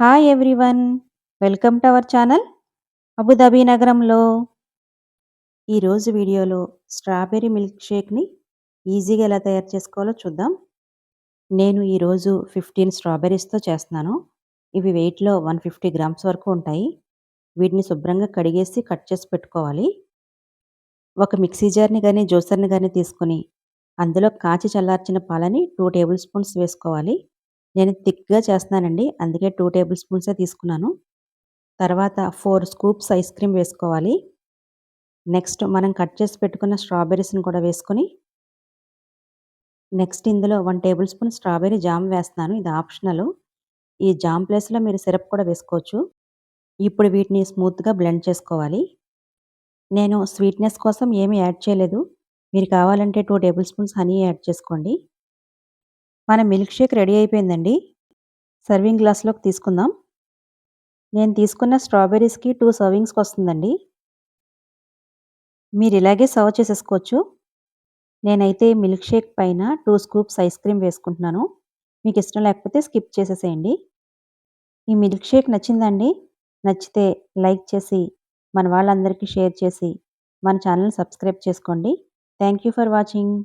Hi everyone welcome to our channel Abu Dhabi నగరంలో ఈరోజు వీడియోలో స్ట్రాబెర్రీ మిల్క్ షేక్ని ఈజీగా ఎలా తయారు చేసుకోవాలో చూద్దాం. నేను ఈరోజు ఫిఫ్టీన్ స్ట్రాబెర్రీస్తో చేస్తున్నాను. ఇవి వెయిట్లో వన్ ఫిఫ్టీ గ్రామ్స్ వరకు ఉంటాయి. వీటిని శుభ్రంగా కడిగేసి కట్ చేసి పెట్టుకోవాలి. ఒక మిక్సీ జార్ని కానీ జ్యూసర్ని కానీ తీసుకొని అందులో కాచి చల్లార్చిన పాలని టూ టేబుల్ స్పూన్స్ వేసుకోవాలి. నేను థిక్గా చేస్తున్నానండి. అందుకే టూ టేబుల్ స్పూన్సే తీసుకున్నాను. తర్వాత ఫోర్ స్కూప్స్ ఐస్ క్రీమ్ వేసుకోవాలి. నెక్స్ట్ మనం కట్ చేసి పెట్టుకున్న స్ట్రాబెర్రీస్ని కూడా వేసుకొని నెక్స్ట్ ఇందులో one tablespoon strawberry jam వేస్తున్నాను. ఇది ఆప్షనల్. ఈ జామ్ ప్లేస్లో మీరు సిరప్ కూడా వేసుకోవచ్చు. ఇప్పుడు వీటిని స్మూత్గా బ్లెండ్ చేసుకోవాలి. నేను స్వీట్నెస్ కోసం ఏమీ యాడ్ చేయలేదు. మీరు కావాలంటే two tablespoons honey add చేసుకోండి. మన మిల్క్ షేక్ రెడీ అయిపోయిందండి. సర్వింగ్ గ్లాస్లోకి తీసుకుందాం. నేను తీసుకున్న స్ట్రాబెర్రీస్కి టూ సర్వింగ్స్కి వస్తుందండి. మీరు ఇలాగే సర్వ్ చేసేసుకోవచ్చు. నేనైతే మిల్క్ షేక్ పైన టూ స్కూప్స్ ఐస్ క్రీమ్ వేసుకుంటున్నాను. మీకు ఇష్టం లేకపోతే స్కిప్ చేసేసేయండి. ఈ మిల్క్ షేక్ నచ్చిందండి. నచ్చితే లైక్ చేసి మన వాళ్ళందరికీ షేర్ చేసి మన ఛానల్ సబ్స్క్రైబ్ చేసుకోండి. Thank you for watching.